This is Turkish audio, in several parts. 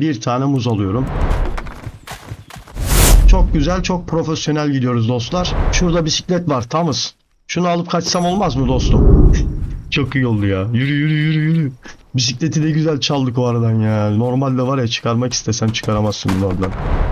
bir tane muz alıyorum. Çok güzel, çok profesyonel gidiyoruz dostlar. Şurada bisiklet var, Thomas. Şunu alıp kaçsam olmaz mı dostum? çok iyi oldu ya. Yürü yürü yürü yürü. Bisikleti de güzel çaldık o aradan ya. Normalde var ya çıkarmak istesen çıkaramazsın bunu oradan.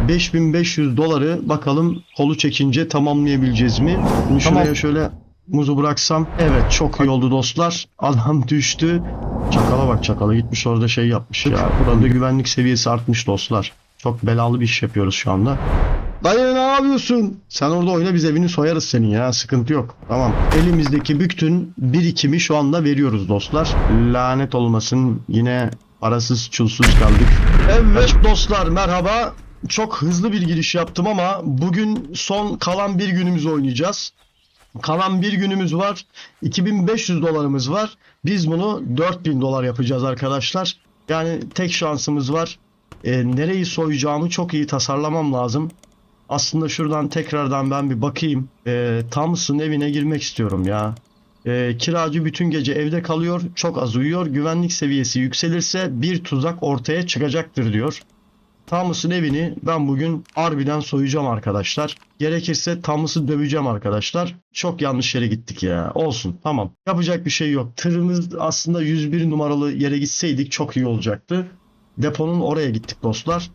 5500 doları bakalım kolu çekince tamamlayabileceğiz mi? Şimdi şuraya şöyle muzu bıraksam. Evet çok iyi oldu dostlar. Adam düştü. Çakala bak çakala gitmiş orada şey yapmış ya. Burada güvenlik seviyesi artmış dostlar. Çok belalı bir iş yapıyoruz şu anda. Dayı ne yapıyorsun? Sen orada oyna biz evini soyarız senin ya. Sıkıntı yok. Tamam. Elimizdeki bütün birikimi şu anda veriyoruz dostlar. Lanet olmasın. Yine parasız çulsuz kaldık. Evet dostlar merhaba. Çok hızlı bir giriş yaptım ama bugün son kalan bir günümüzü oynayacağız. Kalan bir günümüz var. 2500 dolarımız var. Biz bunu 4000 dolar yapacağız arkadaşlar. Yani tek şansımız var. Ee, nereyi soyacağımı çok iyi tasarlamam lazım. Aslında şuradan tekrardan ben bir bakayım. Ee, Thomas'ın evine girmek istiyorum ya. Ee, kiracı bütün gece evde kalıyor, çok az uyuyor. Güvenlik seviyesi yükselirse bir tuzak ortaya çıkacaktır diyor. Thomas'ın evini ben bugün harbiden soyacağım arkadaşlar. Gerekirse Thomas'ı döveceğim arkadaşlar. Çok yanlış yere gittik ya. Olsun tamam. Yapacak bir şey yok. Tırımız aslında 101 numaralı yere gitseydik çok iyi olacaktı. Deponun oraya gittik dostlar.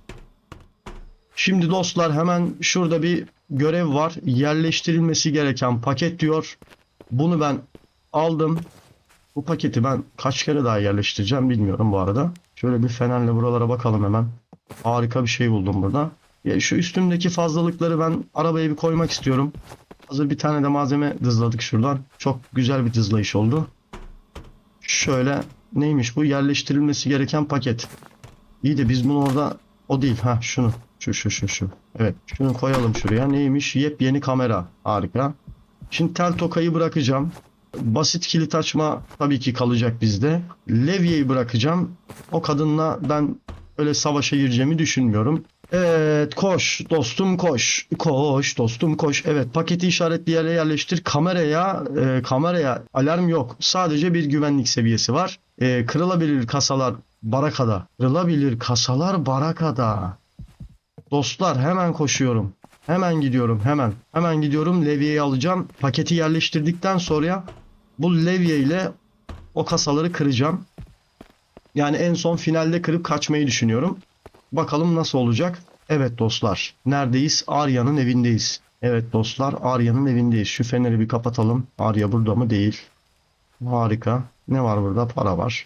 Şimdi dostlar hemen şurada bir görev var. Yerleştirilmesi gereken paket diyor. Bunu ben aldım. Bu paketi ben kaç kere daha yerleştireceğim bilmiyorum bu arada. Şöyle bir fenerle buralara bakalım hemen. Harika bir şey buldum burada. Ya şu üstümdeki fazlalıkları ben arabaya bir koymak istiyorum. Hazır bir tane de malzeme dızladık şuradan. Çok güzel bir dızlayış oldu. Şöyle neymiş bu? Yerleştirilmesi gereken paket. İyi de biz bunu orada o değil. Ha şunu. Şu şu şu şu. Evet şunu koyalım şuraya. Neymiş? Yepyeni kamera. Harika. Şimdi tel tokayı bırakacağım. Basit kilit açma tabii ki kalacak bizde. Levyeyi bırakacağım. O kadınla ben öyle savaşa gireceğimi düşünmüyorum. Evet koş dostum koş. Koş dostum koş. Evet paketi işaretli yere yerleştir. Kameraya e, kameraya alarm yok. Sadece bir güvenlik seviyesi var. E, kırılabilir kasalar barakada. Kırılabilir kasalar barakada. Dostlar hemen koşuyorum. Hemen gidiyorum hemen. Hemen gidiyorum levyeyi alacağım. Paketi yerleştirdikten sonra bu levye ile o kasaları kıracağım. Yani en son finalde kırıp kaçmayı düşünüyorum. Bakalım nasıl olacak. Evet dostlar. Neredeyiz? Arya'nın evindeyiz. Evet dostlar Arya'nın evindeyiz. Şu feneri bir kapatalım. Arya burada mı? Değil. Harika. Ne var burada? Para var.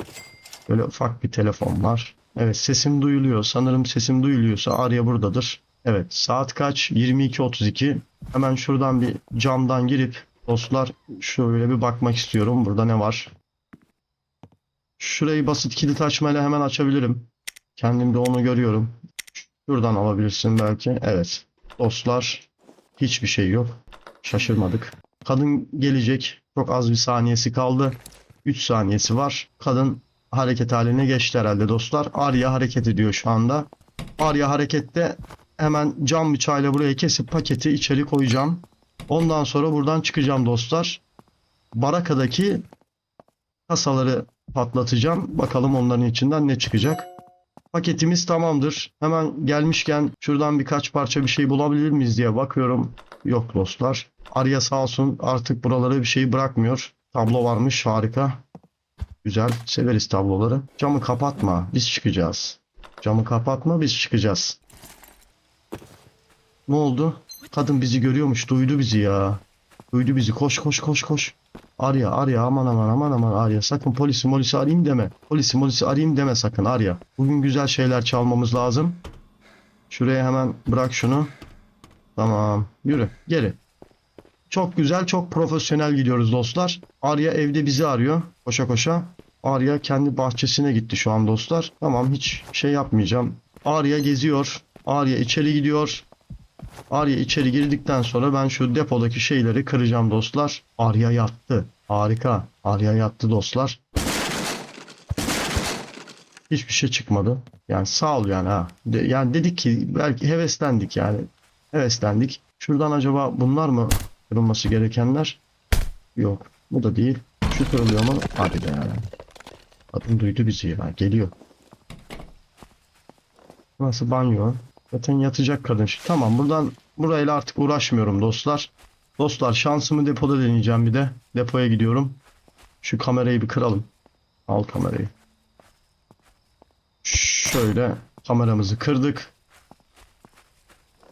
Böyle ufak bir telefon var. Evet sesim duyuluyor. Sanırım sesim duyuluyorsa Arya buradadır. Evet saat kaç? 22.32. Hemen şuradan bir camdan girip dostlar şöyle bir bakmak istiyorum. Burada ne var? Şurayı basit kilit açmayla hemen açabilirim. Kendim de onu görüyorum. Şuradan alabilirsin belki. Evet. Dostlar hiçbir şey yok. Şaşırmadık. Kadın gelecek. Çok az bir saniyesi kaldı. 3 saniyesi var. Kadın hareket haline geçti herhalde dostlar. Arya hareket ediyor şu anda. Arya harekette hemen cam bıçağıyla buraya kesip paketi içeri koyacağım. Ondan sonra buradan çıkacağım dostlar. Barakadaki kasaları patlatacağım. Bakalım onların içinden ne çıkacak. Paketimiz tamamdır. Hemen gelmişken şuradan birkaç parça bir şey bulabilir miyiz diye bakıyorum. Yok dostlar. Arya sağ olsun artık buralara bir şey bırakmıyor. Tablo varmış harika. Güzel. Severiz tabloları. Camı kapatma. Biz çıkacağız. Camı kapatma biz çıkacağız. Ne oldu? Kadın bizi görüyormuş. Duydu bizi ya. Duydu bizi. Koş koş koş koş. Arya Arya aman aman aman aman Arya. Sakın polisi molisi arayayım deme. Polisi molisi arayayım deme sakın Arya. Bugün güzel şeyler çalmamız lazım. Şuraya hemen bırak şunu. Tamam. Yürü. Geri. Çok güzel, çok profesyonel gidiyoruz dostlar. Arya evde bizi arıyor. Koşa koşa. Arya kendi bahçesine gitti şu an dostlar. Tamam hiç şey yapmayacağım. Arya geziyor. Arya içeri gidiyor. Arya içeri girdikten sonra ben şu depodaki şeyleri kıracağım dostlar. Arya yattı. Harika. Arya yattı dostlar. Hiçbir şey çıkmadı. Yani sağ ol yani ha. De- yani dedik ki belki heveslendik yani. Heveslendik. Şuradan acaba bunlar mı kırılması gerekenler? Yok. Bu da değil. Şu kırılıyor mu? Hadi be yani. Kadın duydu bizi ya. Geliyor. Nasıl banyo? Zaten yatacak kadın. Tamam buradan burayla artık uğraşmıyorum dostlar. Dostlar şansımı depoda deneyeceğim bir de. Depoya gidiyorum. Şu kamerayı bir kıralım. Al kamerayı. Şöyle kameramızı kırdık.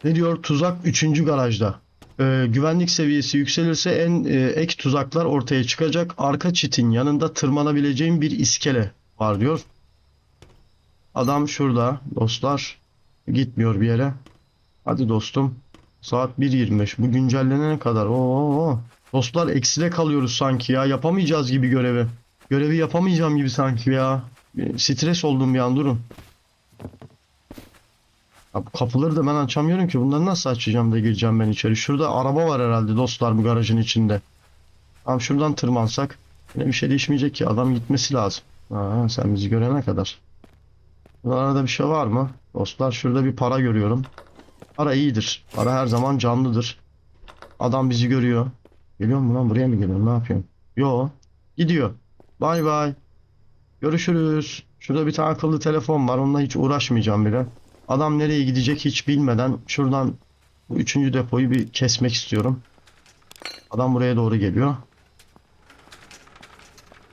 Ne diyor? Tuzak 3. garajda. Ee, güvenlik seviyesi yükselirse en e, ek tuzaklar ortaya çıkacak. Arka çitin yanında tırmanabileceğim bir iskele var diyor. Adam şurada dostlar. Gitmiyor bir yere. Hadi dostum. Saat 1.25. Bu güncellenene kadar. Oo. Dostlar ekside kalıyoruz sanki ya. Yapamayacağız gibi görevi. Görevi yapamayacağım gibi sanki ya. Stres oldum bir an durun. Ya bu kapıları da ben açamıyorum ki. Bunları nasıl açacağım da gireceğim ben içeri. Şurada araba var herhalde dostlar bu garajın içinde. Tamam şuradan tırmansak. Yine bir şey değişmeyecek ki. Adam gitmesi lazım. Aa, sen bizi görene kadar. Buralarda bir şey var mı? Dostlar şurada bir para görüyorum. Para iyidir. Para her zaman canlıdır. Adam bizi görüyor. Geliyor mu lan buraya mı geliyorsun? Ne yapıyorsun? Yo. Gidiyor. Bay bay. Görüşürüz. Şurada bir tane akıllı telefon var. Onunla hiç uğraşmayacağım bile. Adam nereye gidecek hiç bilmeden şuradan bu üçüncü depoyu bir kesmek istiyorum. Adam buraya doğru geliyor.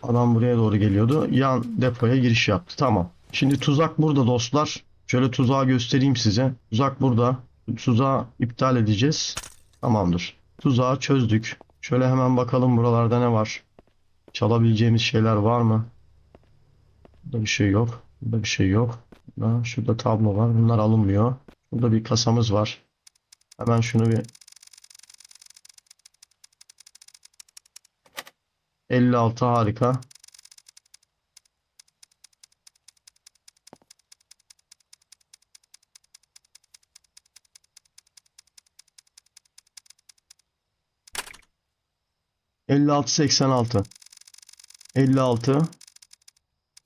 Adam buraya doğru geliyordu. Yan depoya giriş yaptı. Tamam. Şimdi tuzak burada dostlar. Şöyle tuzağı göstereyim size. Tuzak burada. Tuzağı iptal edeceğiz. Tamamdır. Tuzağı çözdük. Şöyle hemen bakalım buralarda ne var. Çalabileceğimiz şeyler var mı? Burada bir şey yok. Burada bir şey yok. Burada, şurada tablo var. Bunlar alınmıyor. Burada bir kasamız var. Hemen şunu bir 56 harika. 56 86 56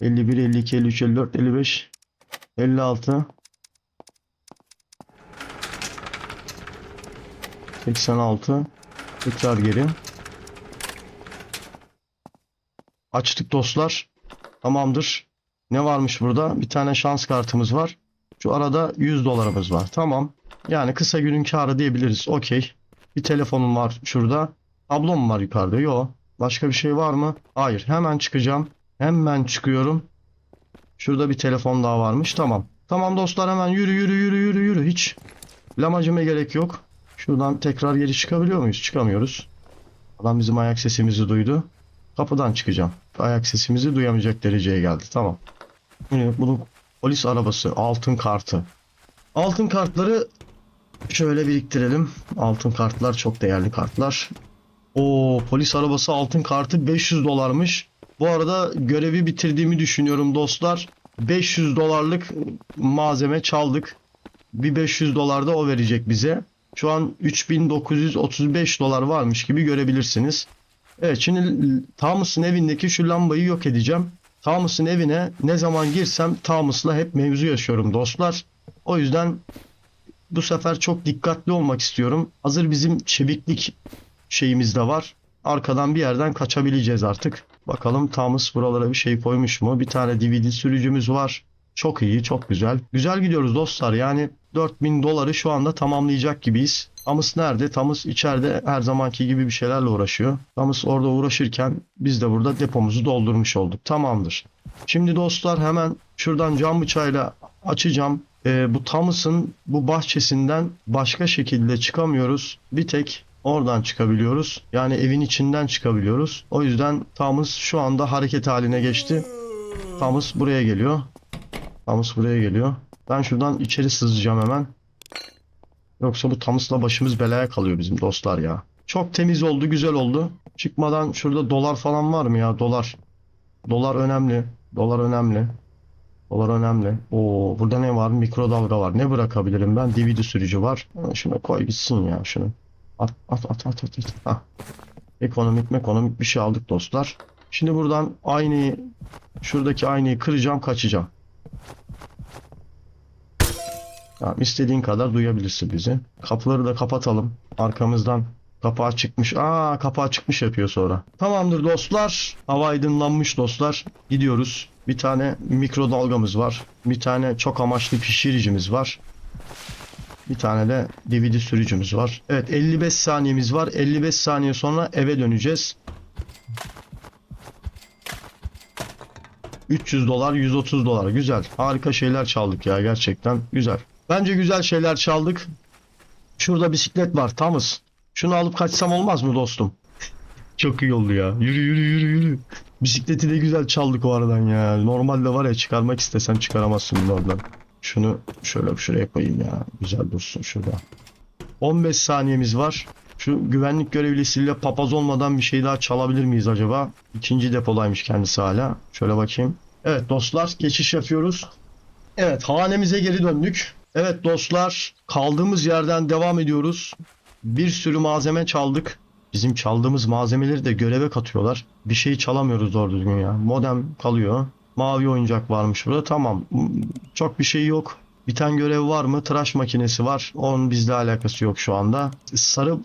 51 52 53 54 55 56 86 tekrar geri. Açtık dostlar. Tamamdır. Ne varmış burada? Bir tane şans kartımız var. Şu arada 100 dolarımız var. Tamam. Yani kısa günün karı diyebiliriz. Okey. Bir telefonum var şurada. Tablom var yukarıda. Yo. Başka bir şey var mı? Hayır. Hemen çıkacağım. Hemen çıkıyorum. Şurada bir telefon daha varmış. Tamam. Tamam dostlar hemen yürü yürü yürü yürü yürü. Hiç lamacıma gerek yok. Şuradan tekrar geri çıkabiliyor muyuz? Çıkamıyoruz. Adam bizim ayak sesimizi duydu. Kapıdan çıkacağım. Ayak sesimizi duyamayacak dereceye geldi. Tamam. Yine bunu polis arabası, altın kartı. Altın kartları şöyle biriktirelim. Altın kartlar çok değerli kartlar. O polis arabası altın kartı 500 dolarmış. Bu arada görevi bitirdiğimi düşünüyorum dostlar. 500 dolarlık malzeme çaldık. Bir 500 dolar da o verecek bize. Şu an 3935 dolar varmış gibi görebilirsiniz. Evet şimdi Thomas'ın evindeki şu lambayı yok edeceğim. Thomas'ın evine ne zaman girsem Thomas'la hep mevzu yaşıyorum dostlar. O yüzden bu sefer çok dikkatli olmak istiyorum. Hazır bizim çeviklik şeyimiz de var. Arkadan bir yerden kaçabileceğiz artık. Bakalım Thomas buralara bir şey koymuş mu? Bir tane DVD sürücümüz var. Çok iyi, çok güzel. Güzel gidiyoruz dostlar. Yani 4000 doları şu anda tamamlayacak gibiyiz. Thomas nerede? Thomas içeride her zamanki gibi bir şeylerle uğraşıyor. Thomas orada uğraşırken biz de burada depomuzu doldurmuş olduk. Tamamdır. Şimdi dostlar hemen şuradan cam bıçağıyla açacağım. Ee, bu Thomas'ın bu bahçesinden başka şekilde çıkamıyoruz. Bir tek oradan çıkabiliyoruz. Yani evin içinden çıkabiliyoruz. O yüzden Thomas şu anda hareket haline geçti. Thomas buraya geliyor. Thomas buraya geliyor. Ben şuradan içeri sızacağım hemen. Yoksa bu Thomas'la başımız belaya kalıyor bizim dostlar ya. Çok temiz oldu, güzel oldu. Çıkmadan şurada dolar falan var mı ya? Dolar. Dolar önemli. Dolar önemli. Dolar önemli. Oo, burada ne var? Mikrodalga var. Ne bırakabilirim ben? DVD sürücü var. Şuna koy gitsin ya şunu. At at at at at. at. Ekonomik ekonomik bir şey aldık dostlar. Şimdi buradan aynayı şuradaki aynayı kıracağım, kaçacağım. Tamam, istediğin kadar duyabilirsin bizi. Kapıları da kapatalım. Arkamızdan kapağı çıkmış. Aa kapağı çıkmış yapıyor sonra. Tamamdır dostlar. Hava aydınlanmış dostlar. Gidiyoruz. Bir tane mikrodalgamız var. Bir tane çok amaçlı pişiricimiz var. Bir tane de DVD sürücümüz var. Evet 55 saniyemiz var. 55 saniye sonra eve döneceğiz. 300 dolar 130 dolar. Güzel. Harika şeyler çaldık ya gerçekten güzel. Bence güzel şeyler çaldık. Şurada bisiklet var Thomas. Şunu alıp kaçsam olmaz mı dostum? Çok iyi oldu ya. Yürü yürü yürü yürü. Bisikleti de güzel çaldık o aradan ya. Normalde var ya çıkarmak istesen çıkaramazsın oradan şunu şöyle şuraya koyayım ya güzel dursun şurada 15 saniyemiz var şu güvenlik görevlisiyle papaz olmadan bir şey daha çalabilir miyiz acaba? İkinci depodaymış kendisi hala. Şöyle bakayım. Evet dostlar geçiş yapıyoruz. Evet hanemize geri döndük. Evet dostlar kaldığımız yerden devam ediyoruz. Bir sürü malzeme çaldık. Bizim çaldığımız malzemeleri de göreve katıyorlar. Bir şeyi çalamıyoruz doğru düzgün ya. Modem kalıyor. Mavi oyuncak varmış burada. Tamam. Çok bir şey yok. Biten görev var mı? Tıraş makinesi var. Onun bizle alakası yok şu anda. Sarı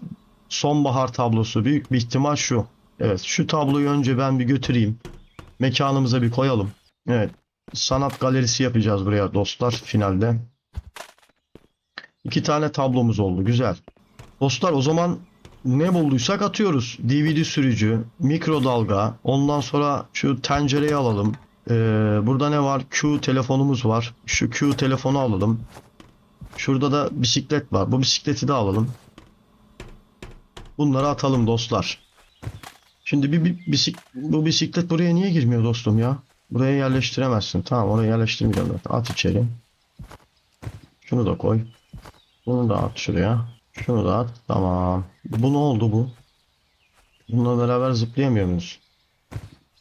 sonbahar tablosu büyük bir ihtimal şu. Evet şu tabloyu önce ben bir götüreyim. Mekanımıza bir koyalım. Evet sanat galerisi yapacağız buraya dostlar finalde. İki tane tablomuz oldu güzel. Dostlar o zaman ne bulduysak atıyoruz. DVD sürücü, mikrodalga, ondan sonra şu tencereyi alalım. Ee, burada ne var? Q telefonumuz var. Şu Q telefonu alalım. Şurada da bisiklet var. Bu bisikleti de alalım. Bunları atalım dostlar. Şimdi bir, bir bisik, bu bisiklet buraya niye girmiyor dostum ya? Buraya yerleştiremezsin. Tamam oraya yerleştirmeyeceğim zaten. At içeri. Şunu da koy. Bunu da at şuraya. Şunu da at. Tamam. Bu ne oldu bu? Bununla beraber zıplayamıyor muyuz?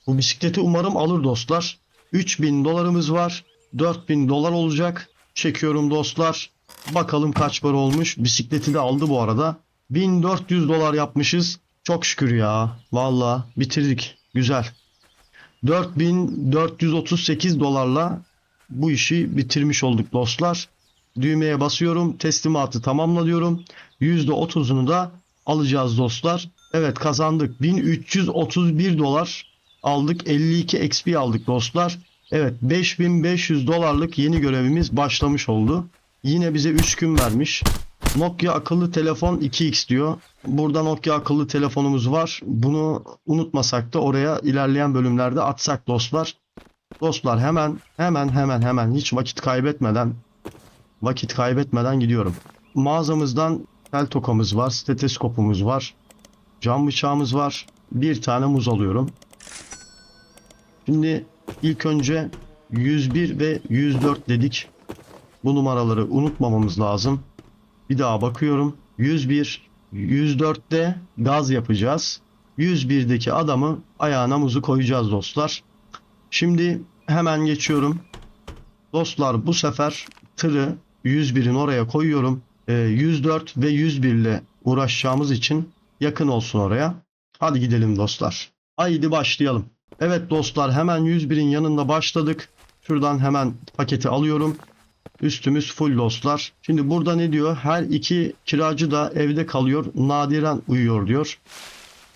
Bu bisikleti umarım alır dostlar. 3000 dolarımız var. 4000 dolar olacak. Çekiyorum dostlar. Bakalım kaç para olmuş. Bisikleti de aldı bu arada. 1400 dolar yapmışız. Çok şükür ya. Valla bitirdik. Güzel. 4438 dolarla bu işi bitirmiş olduk dostlar. Düğmeye basıyorum. Teslimatı tamamla diyorum. %30'unu da alacağız dostlar. Evet kazandık. 1331 dolar aldık. 52 XP aldık dostlar. Evet 5500 dolarlık yeni görevimiz başlamış oldu. Yine bize 3 gün vermiş. Nokia akıllı telefon 2x diyor. Burada Nokia akıllı telefonumuz var. Bunu unutmasak da oraya ilerleyen bölümlerde atsak dostlar. Dostlar hemen hemen hemen hemen hiç vakit kaybetmeden vakit kaybetmeden gidiyorum. Mağazamızdan tel tokamız var, steteskopumuz var, cam bıçağımız var. Bir tane muz alıyorum. Şimdi ilk önce 101 ve 104 dedik. Bu numaraları unutmamamız lazım. Bir daha bakıyorum. 101, 104'te gaz yapacağız. 101'deki adamı ayağına muzu koyacağız dostlar. Şimdi hemen geçiyorum. Dostlar bu sefer tırı 101'in oraya koyuyorum. Ee, 104 ve 101 ile uğraşacağımız için yakın olsun oraya. Hadi gidelim dostlar. Haydi başlayalım. Evet dostlar hemen 101'in yanında başladık. Şuradan hemen paketi alıyorum. Üstümüz full dostlar. Şimdi burada ne diyor? Her iki kiracı da evde kalıyor. Nadiren uyuyor diyor.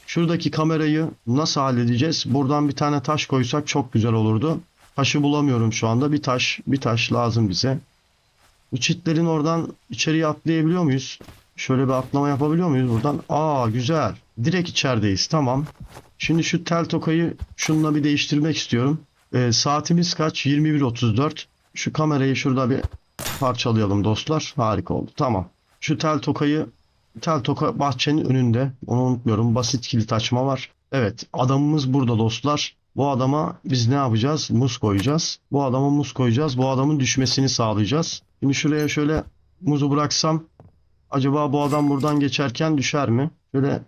Şuradaki kamerayı nasıl halledeceğiz? Buradan bir tane taş koysak çok güzel olurdu. Taşı bulamıyorum şu anda. Bir taş, bir taş lazım bize. Bu çitlerin oradan içeriye atlayabiliyor muyuz? Şöyle bir atlama yapabiliyor muyuz buradan? Aa güzel. Direkt içerideyiz. Tamam. Şimdi şu tel tokayı şununla bir değiştirmek istiyorum. Ee, saatimiz kaç? 21.34. Şu kamerayı şurada bir parçalayalım dostlar. Harika oldu. Tamam. Şu tel tokayı tel toka bahçenin önünde. Onu unutmuyorum. Basit kilit açma var. Evet adamımız burada dostlar. Bu adama biz ne yapacağız? Muz koyacağız. Bu adama muz koyacağız. Bu adamın düşmesini sağlayacağız. Şimdi şuraya şöyle muzu bıraksam acaba bu adam buradan geçerken düşer mi? Şöyle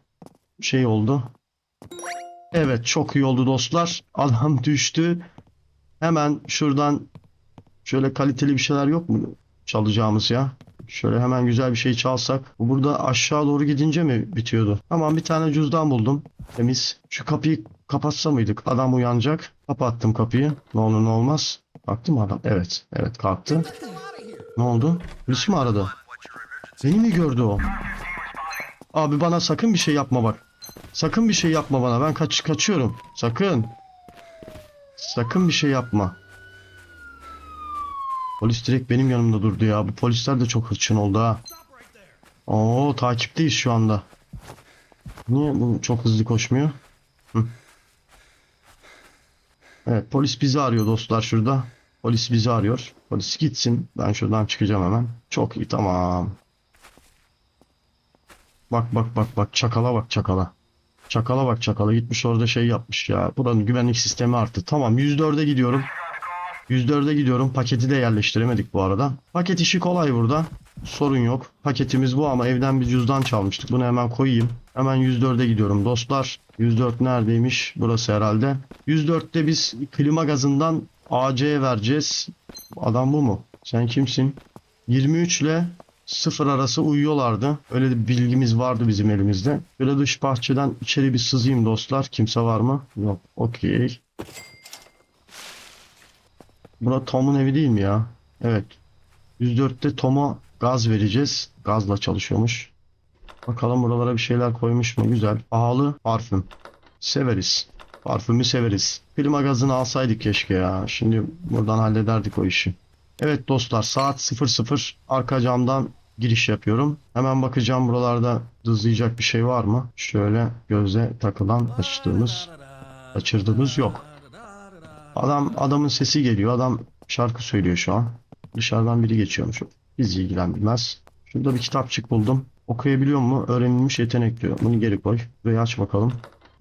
şey oldu. Evet çok iyi oldu dostlar. Adam düştü. Hemen şuradan şöyle kaliteli bir şeyler yok mu çalacağımız ya? Şöyle hemen güzel bir şey çalsak. Bu burada aşağı doğru gidince mi bitiyordu? Tamam bir tane cüzdan buldum. Temiz. Şu kapıyı kapatsa mıydık? Adam uyanacak. Kapattım kapıyı. Ne olur ne olmaz. Kalktı mı adam? Evet. Evet kalktı. Ne oldu? Polis mi aradı? Beni mi gördü o? Abi bana sakın bir şey yapma bak. Sakın bir şey yapma bana. Ben kaç kaçıyorum. Sakın. Sakın bir şey yapma. Polis direkt benim yanımda durdu ya. Bu polisler de çok hırçın oldu ha. Oo takipteyiz şu anda. Niye bu çok hızlı koşmuyor? Hı. Evet polis bizi arıyor dostlar şurada. Polis bizi arıyor. Polis gitsin. Ben şuradan çıkacağım hemen. Çok iyi tamam. Bak bak bak bak çakala bak çakala. Çakala bak çakala gitmiş orada şey yapmış ya. Buranın güvenlik sistemi arttı. Tamam 104'e gidiyorum. 104'e gidiyorum. Paketi de yerleştiremedik bu arada. Paket işi kolay burada. Sorun yok. Paketimiz bu ama evden bir cüzdan çalmıştık. Bunu hemen koyayım. Hemen 104'e gidiyorum dostlar. 104 neredeymiş? Burası herhalde. 104'te biz klima gazından AC'ye vereceğiz. Adam bu mu? Sen kimsin? 23 ile 0 arası uyuyorlardı. Öyle bir bilgimiz vardı bizim elimizde. Böyle dış bahçeden içeri bir sızayım dostlar. Kimse var mı? Yok. Okey. Bura Tom'un evi değil mi ya? Evet. 104'te Tom'a gaz vereceğiz. Gazla çalışıyormuş. Bakalım buralara bir şeyler koymuş mu? Güzel. Pahalı parfüm. Severiz. Parfümü severiz. Klima gazını alsaydık keşke ya. Şimdi buradan hallederdik o işi. Evet dostlar saat 00 arka camdan giriş yapıyorum. Hemen bakacağım buralarda hızlayacak bir şey var mı? Şöyle göze takılan açtığımız, kaçırdığımız yok. Adam adamın sesi geliyor. Adam şarkı söylüyor şu an. Dışarıdan biri geçiyormuş. Bizi ilgilendirmez. Şurada bir kitapçık buldum. Okuyabiliyor mu? Öğrenilmiş yetenek diyor. Bunu geri koy. Burayı aç bakalım.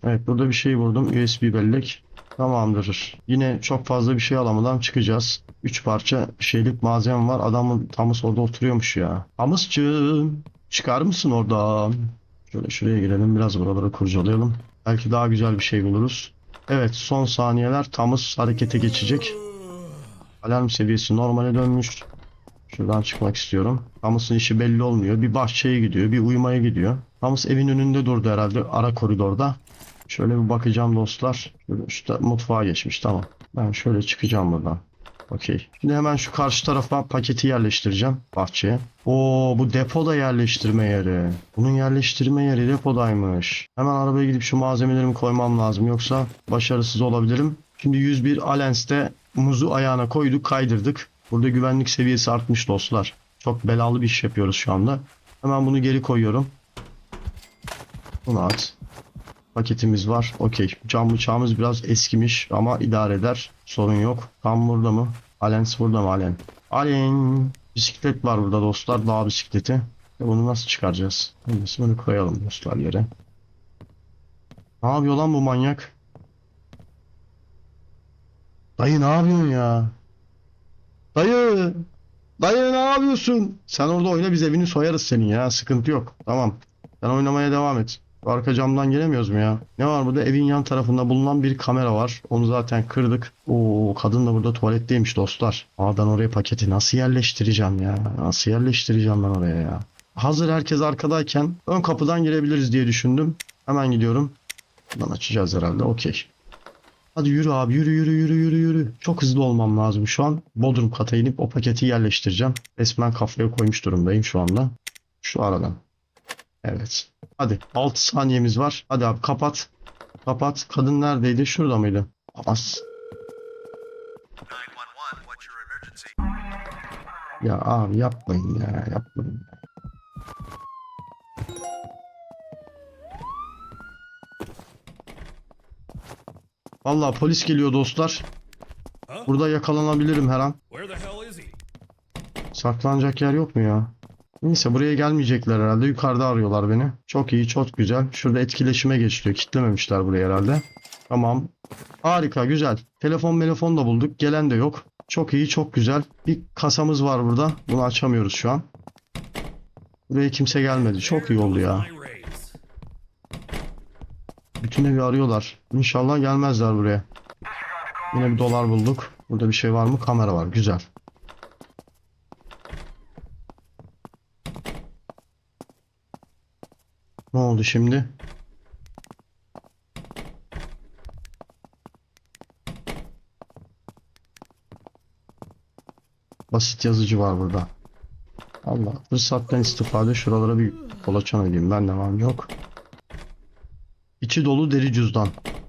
Evet burada bir şey buldum. USB bellek. Tamamdır. Yine çok fazla bir şey alamadan çıkacağız. 3 parça şeylik malzeme var. Adamın Tamus orada oturuyormuş ya. Tamus'cığım çıkar mısın oradan? Şöyle şuraya girelim. Biraz buraları kurcalayalım. Belki daha güzel bir şey buluruz. Evet son saniyeler Tamus harekete geçecek. Alarm seviyesi normale dönmüş. Şuradan çıkmak istiyorum. Tamus'un işi belli olmuyor. Bir bahçeye gidiyor, bir uyumaya gidiyor. Tamus evin önünde durdu herhalde ara koridorda. Şöyle bir bakacağım dostlar. Şöyle işte mutfağa geçmiş tamam. Ben şöyle çıkacağım buradan. Okey. Şimdi hemen şu karşı tarafa paketi yerleştireceğim bahçeye. Oo bu depoda yerleştirme yeri. Bunun yerleştirme yeri depodaymış. Hemen arabaya gidip şu malzemelerimi koymam lazım yoksa başarısız olabilirim. Şimdi 101 Alens'te muzu ayağına koyduk kaydırdık. Burada güvenlik seviyesi artmış dostlar. Çok belalı bir iş yapıyoruz şu anda. Hemen bunu geri koyuyorum. Bunu at. Paketimiz var. Okey. Cam bıçağımız biraz eskimiş ama idare eder. Sorun yok. Tam burada mı? Alens burada mı Alen? Alen. Bisiklet var burada dostlar. Dağ bisikleti. E bunu nasıl çıkaracağız? Neyse bunu koyalım dostlar yere. Ne yapıyor lan bu manyak? Dayı ne yapıyorsun ya? Dayı! Dayı ne yapıyorsun? Sen orada oyna biz evini soyarız senin ya. Sıkıntı yok. Tamam. Sen oynamaya devam et. Arka camdan gelemiyoruz mu ya? Ne var burada? Evin yan tarafında bulunan bir kamera var. Onu zaten kırdık. Oo kadın da burada tuvaletteymiş dostlar. Aa ben oraya paketi nasıl yerleştireceğim ya? Nasıl yerleştireceğim ben oraya ya? Hazır herkes arkadayken ön kapıdan girebiliriz diye düşündüm. Hemen gidiyorum. Buradan açacağız herhalde. Okey. Hadi yürü abi yürü yürü yürü yürü yürü. Çok hızlı olmam lazım şu an. Bodrum kata inip o paketi yerleştireceğim. Resmen kafaya koymuş durumdayım şu anda. Şu aradan. Evet. Hadi 6 saniyemiz var. Hadi abi kapat. Kapat. Kadın neredeydi? Şurada mıydı? As. 911, what's your emergency? Ya abi yapmayın ya yapmayın. ya. Vallahi polis geliyor dostlar. Burada yakalanabilirim her an. Saklanacak yer yok mu ya? Neyse buraya gelmeyecekler herhalde. Yukarıda arıyorlar beni. Çok iyi, çok güzel. Şurada etkileşime geçiliyor. Kitlememişler burayı herhalde. Tamam. Harika, güzel. Telefon telefon da bulduk. Gelen de yok. Çok iyi, çok güzel. Bir kasamız var burada. Bunu açamıyoruz şu an. Buraya kimse gelmedi. Çok iyi oldu ya. Bütün evi arıyorlar. İnşallah gelmezler buraya. Yine bir dolar bulduk. Burada bir şey var mı? Kamera var. Güzel. Ne oldu şimdi? Basit yazıcı var burada. Allah fırsattan istifade şuralara bir kolaçan edeyim. Ben de var yok. İçi dolu deri cüzdan.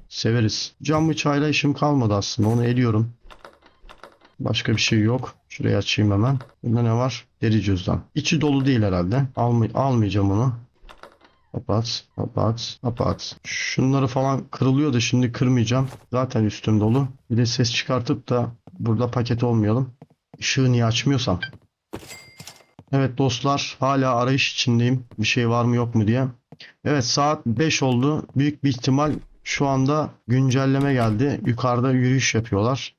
Severiz. Cam bıçağıyla işim kalmadı aslında. Onu eliyorum. Başka bir şey yok. Şurayı açayım hemen. Bunda ne var? Deri cüzdan. İçi dolu değil herhalde. Almay almayacağım onu. Kapat, kapat, kapat. Şunları falan kırılıyor da şimdi kırmayacağım. Zaten üstüm dolu. Bir de ses çıkartıp da burada paket olmayalım. Işığı niye açmıyorsam. Evet dostlar hala arayış içindeyim. Bir şey var mı yok mu diye. Evet saat 5 oldu. Büyük bir ihtimal şu anda güncelleme geldi. Yukarıda yürüyüş yapıyorlar.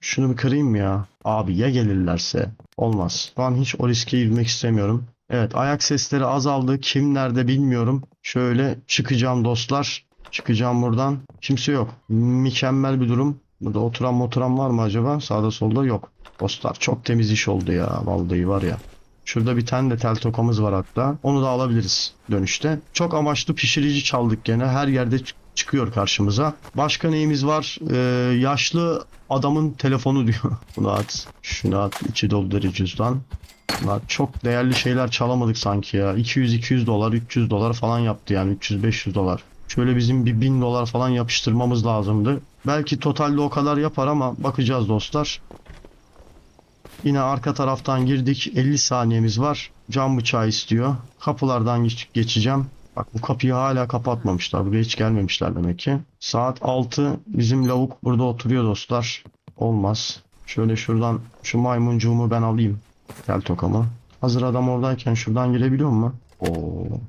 Şunu bir kırayım mı ya? Abi ya gelirlerse? Olmaz. An hiç o riske girmek istemiyorum. Evet ayak sesleri azaldı. Kim nerede bilmiyorum. Şöyle çıkacağım dostlar. Çıkacağım buradan. Kimse yok. Mükemmel bir durum. Burada oturan oturan var mı acaba? Sağda solda yok. Dostlar çok temiz iş oldu ya. Vallahi var ya. Şurada bir tane de tel tokamız var hatta. Onu da alabiliriz dönüşte. Çok amaçlı pişirici çaldık gene. Her yerde çıkıyor karşımıza. Başka neyimiz var? Ee, yaşlı adamın telefonu diyor. Bunu at. Şunu at. İçi deri cüzdan. Bunlar çok değerli şeyler çalamadık sanki ya. 200-200 dolar, 300 dolar falan yaptı yani. 300-500 dolar. Şöyle bizim bir 1000 dolar falan yapıştırmamız lazımdı. Belki totalde o kadar yapar ama bakacağız dostlar. Yine arka taraftan girdik. 50 saniyemiz var. Cam bıçağı istiyor. Kapılardan geç- geçeceğim. Bak bu kapıyı hala kapatmamışlar. Buraya hiç gelmemişler demek ki. Saat 6. Bizim lavuk burada oturuyor dostlar. Olmaz. Şöyle şuradan şu maymuncuğumu ben alayım. Tel tokamı. Hazır adam oradayken şuradan girebiliyor mu? Oo.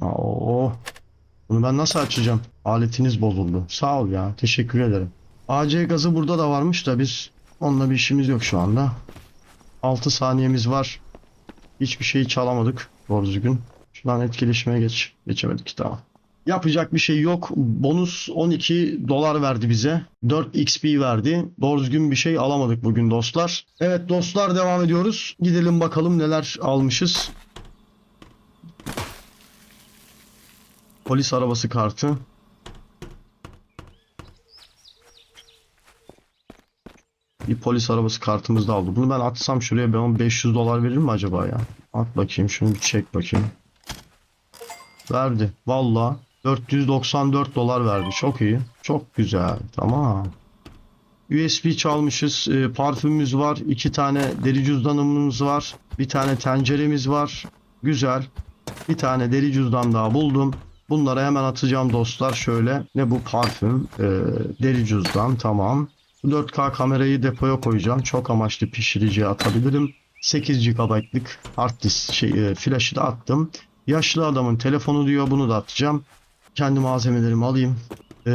Oo. Bunu ben nasıl açacağım? Aletiniz bozuldu. Sağ ol ya. Teşekkür ederim. AC gazı burada da varmış da biz onunla bir işimiz yok şu anda. 6 saniyemiz var. Hiçbir şeyi çalamadık. Doğru düzgün. Şuradan etkileşmeye geç. Geçemedik tamam. Yapacak bir şey yok. Bonus 12 dolar verdi bize. 4 XP verdi. Doğru düzgün bir şey alamadık bugün dostlar. Evet dostlar devam ediyoruz. Gidelim bakalım neler almışız. Polis arabası kartı. Bir polis arabası kartımız da aldı. Bunu ben atsam şuraya ben ona 500 dolar verir mi acaba ya? At bakayım şunu bir çek bakayım. Verdi. Valla 494 dolar verdi. Çok iyi. Çok güzel. Tamam. USB çalmışız. E, parfümümüz var. iki tane deri cüzdanımız var. Bir tane tenceremiz var. Güzel. Bir tane deri cüzdan daha buldum. Bunları hemen atacağım dostlar. Şöyle ne bu parfüm, e, deri cüzdan tamam. Bu 4K kamerayı depoya koyacağım. Çok amaçlı pişiriciye atabilirim. 8 GB'lık hard disk şey, e, flaşı da attım. Yaşlı adamın telefonu diyor. Bunu da atacağım. Kendi malzemelerimi alayım. E,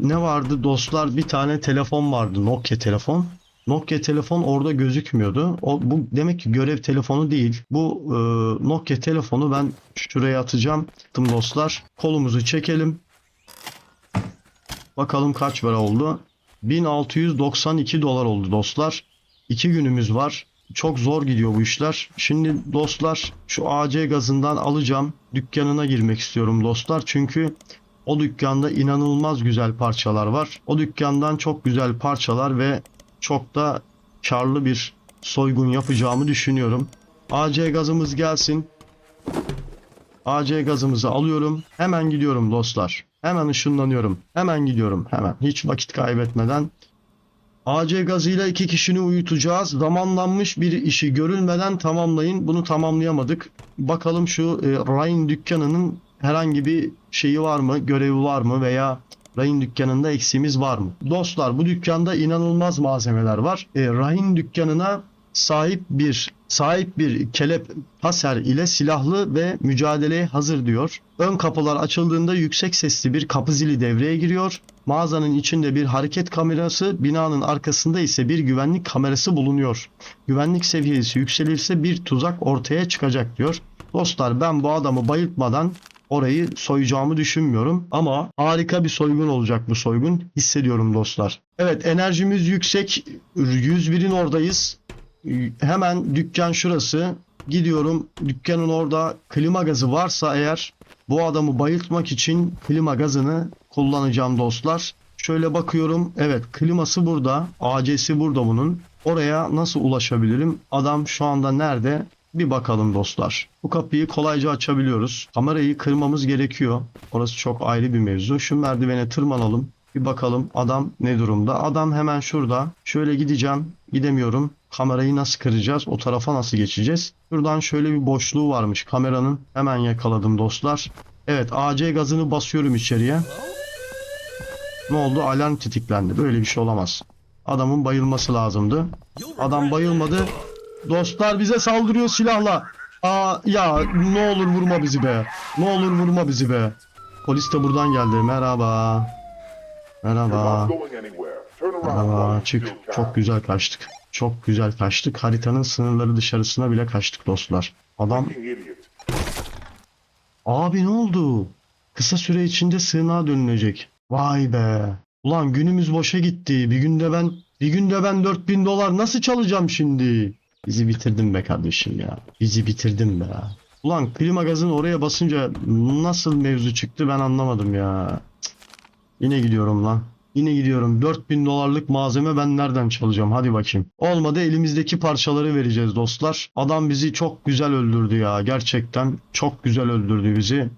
ne vardı dostlar? Bir tane telefon vardı. Nokia telefon. Nokia telefon orada gözükmüyordu. O, bu demek ki görev telefonu değil. Bu e, Nokia telefonu ben şuraya atacağım. Attım dostlar. Kolumuzu çekelim. Bakalım kaç para oldu. 1692 dolar oldu dostlar. 2 günümüz var. Çok zor gidiyor bu işler. Şimdi dostlar şu AC gazından alacağım. Dükkanına girmek istiyorum dostlar. Çünkü o dükkanda inanılmaz güzel parçalar var. O dükkandan çok güzel parçalar ve çok da karlı bir soygun yapacağımı düşünüyorum. AC gazımız gelsin. AC gazımızı alıyorum. Hemen gidiyorum dostlar. Hemen ışınlanıyorum. Hemen gidiyorum. Hemen. Hiç vakit kaybetmeden. AC gazıyla iki kişini uyutacağız. Zamanlanmış bir işi görülmeden tamamlayın. Bunu tamamlayamadık. Bakalım şu e, Ryan dükkanının herhangi bir şeyi var mı? Görevi var mı? Veya Rahim dükkanında eksiğimiz var mı? Dostlar bu dükkanda inanılmaz malzemeler var. E, Rahim dükkanına sahip bir sahip bir kelep Taser ile silahlı ve mücadeleye hazır diyor. Ön kapılar açıldığında yüksek sesli bir kapı zili devreye giriyor. Mağazanın içinde bir hareket kamerası, binanın arkasında ise bir güvenlik kamerası bulunuyor. Güvenlik seviyesi yükselirse bir tuzak ortaya çıkacak diyor. Dostlar ben bu adamı bayıltmadan orayı soyacağımı düşünmüyorum ama harika bir soygun olacak bu soygun hissediyorum dostlar. Evet enerjimiz yüksek 101'in oradayız. Hemen dükkan şurası. Gidiyorum dükkanın orada klima gazı varsa eğer bu adamı bayıltmak için klima gazını kullanacağım dostlar. Şöyle bakıyorum. Evet kliması burada. AC'si burada bunun. Oraya nasıl ulaşabilirim? Adam şu anda nerede? Bir bakalım dostlar. Bu kapıyı kolayca açabiliyoruz. Kamerayı kırmamız gerekiyor. Orası çok ayrı bir mevzu. Şu merdivene tırmanalım. Bir bakalım adam ne durumda. Adam hemen şurada. Şöyle gideceğim. Gidemiyorum. Kamerayı nasıl kıracağız? O tarafa nasıl geçeceğiz? Şuradan şöyle bir boşluğu varmış kameranın. Hemen yakaladım dostlar. Evet AC gazını basıyorum içeriye. Ne oldu? Alarm tetiklendi. Böyle bir şey olamaz. Adamın bayılması lazımdı. Adam bayılmadı. Dostlar bize saldırıyor silahla. Aa ya ne olur vurma bizi be. Ne olur vurma bizi be. Polis de buradan geldi. Merhaba. Merhaba. Merhaba. Çık. Çok güzel kaçtık. Çok güzel kaçtık. Haritanın sınırları dışarısına bile kaçtık dostlar. Adam. Abi ne oldu? Kısa süre içinde sığınağa dönülecek. Vay be. Ulan günümüz boşa gitti. Bir günde ben bir günde ben 4000 dolar nasıl çalacağım şimdi? Bizi bitirdin be kardeşim ya. Bizi bitirdin be. Ulan klima gazını oraya basınca nasıl mevzu çıktı ben anlamadım ya. Yine gidiyorum lan. Yine gidiyorum. 4000 dolarlık malzeme ben nereden çalacağım? Hadi bakayım. Olmadı elimizdeki parçaları vereceğiz dostlar. Adam bizi çok güzel öldürdü ya. Gerçekten çok güzel öldürdü bizi.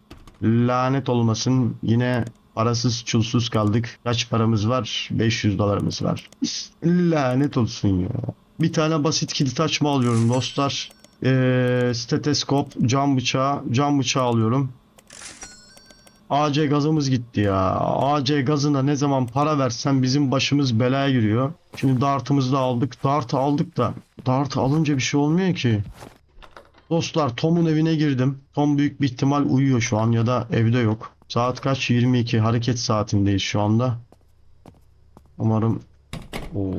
Lanet olmasın. Yine parasız çulsuz kaldık. Kaç paramız var? 500 dolarımız var. Lanet olsun ya. Bir tane basit kilit açma alıyorum dostlar. Ee, steteskop, cam bıçağı, cam bıçağı alıyorum. AC gazımız gitti ya. AC gazına ne zaman para versen bizim başımız belaya giriyor. Şimdi dartımızı da aldık. Dart aldık da dart alınca bir şey olmuyor ki. Dostlar Tom'un evine girdim. Tom büyük bir ihtimal uyuyor şu an ya da evde yok. Saat kaç? 22. Hareket saatindeyiz şu anda. Umarım Oo,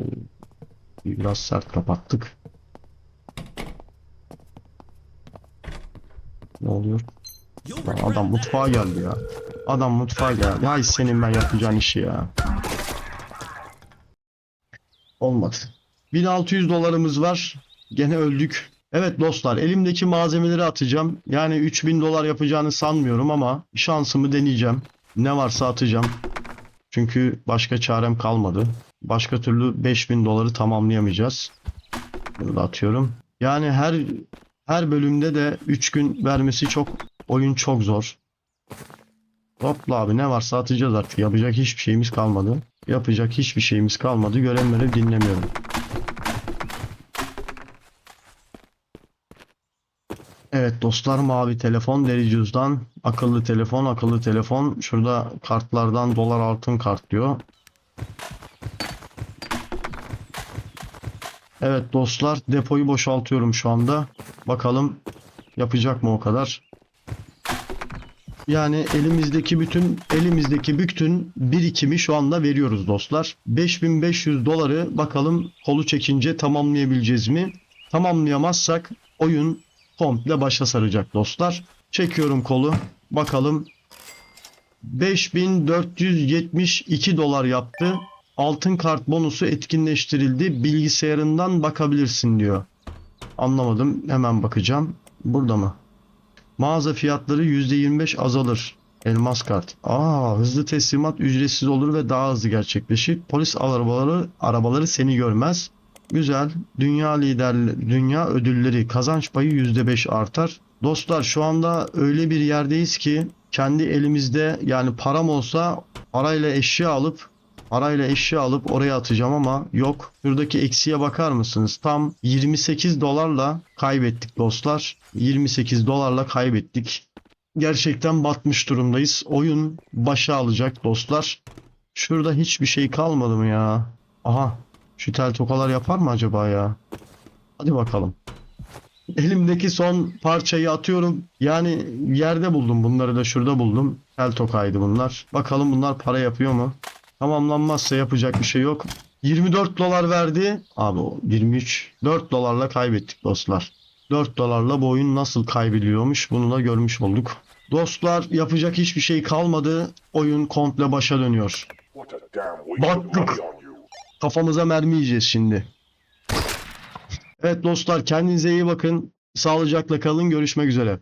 biraz sert kapattık. Ne oluyor? Lan adam mutfağa geldi ya. Adam mutfağa geldi. Hay senin ben yapacağın işi ya. Olmadı. 1600 dolarımız var. Gene öldük. Evet dostlar elimdeki malzemeleri atacağım. Yani 3000 dolar yapacağını sanmıyorum ama şansımı deneyeceğim. Ne varsa atacağım. Çünkü başka çarem kalmadı. Başka türlü 5000 doları tamamlayamayacağız. Bunu da atıyorum. Yani her her bölümde de 3 gün vermesi çok oyun çok zor. Topla abi ne varsa atacağız artık. Yapacak hiçbir şeyimiz kalmadı. Yapacak hiçbir şeyimiz kalmadı. Görenleri dinlemiyorum. Evet dostlar mavi telefon deri cüzdan akıllı telefon akıllı telefon şurada kartlardan dolar altın kart diyor. Evet dostlar depoyu boşaltıyorum şu anda. Bakalım yapacak mı o kadar. Yani elimizdeki bütün elimizdeki bütün birikimi şu anda veriyoruz dostlar. 5500 doları bakalım kolu çekince tamamlayabileceğiz mi? Tamamlayamazsak oyun komple başa saracak dostlar. Çekiyorum kolu. Bakalım 5472 dolar yaptı. Altın kart bonusu etkinleştirildi. Bilgisayarından bakabilirsin diyor. Anlamadım. Hemen bakacağım. Burada mı? Mağaza fiyatları %25 azalır. Elmas kart. Aa, hızlı teslimat ücretsiz olur ve daha hızlı gerçekleşir. Polis arabaları arabaları seni görmez. Güzel. Dünya lider dünya ödülleri kazanç payı %5 artar. Dostlar şu anda öyle bir yerdeyiz ki kendi elimizde yani param olsa parayla eşya alıp parayla eşya alıp oraya atacağım ama yok. Şuradaki eksiğe bakar mısınız? Tam 28 dolarla kaybettik dostlar. 28 dolarla kaybettik. Gerçekten batmış durumdayız. Oyun başa alacak dostlar. Şurada hiçbir şey kalmadı mı ya? Aha. Şu tel tokalar yapar mı acaba ya? Hadi bakalım. Elimdeki son parçayı atıyorum. Yani yerde buldum bunları da şurada buldum. Tel tokaydı bunlar. Bakalım bunlar para yapıyor mu? Tamamlanmazsa yapacak bir şey yok. 24 dolar verdi. Abi o 23. 4 dolarla kaybettik dostlar. 4 dolarla bu oyun nasıl kaybediliyormuş bunu da görmüş olduk. Dostlar yapacak hiçbir şey kalmadı. Oyun komple başa dönüyor. Battık. Kafamıza mermi yiyeceğiz şimdi. Evet dostlar kendinize iyi bakın. Sağlıcakla kalın. Görüşmek üzere.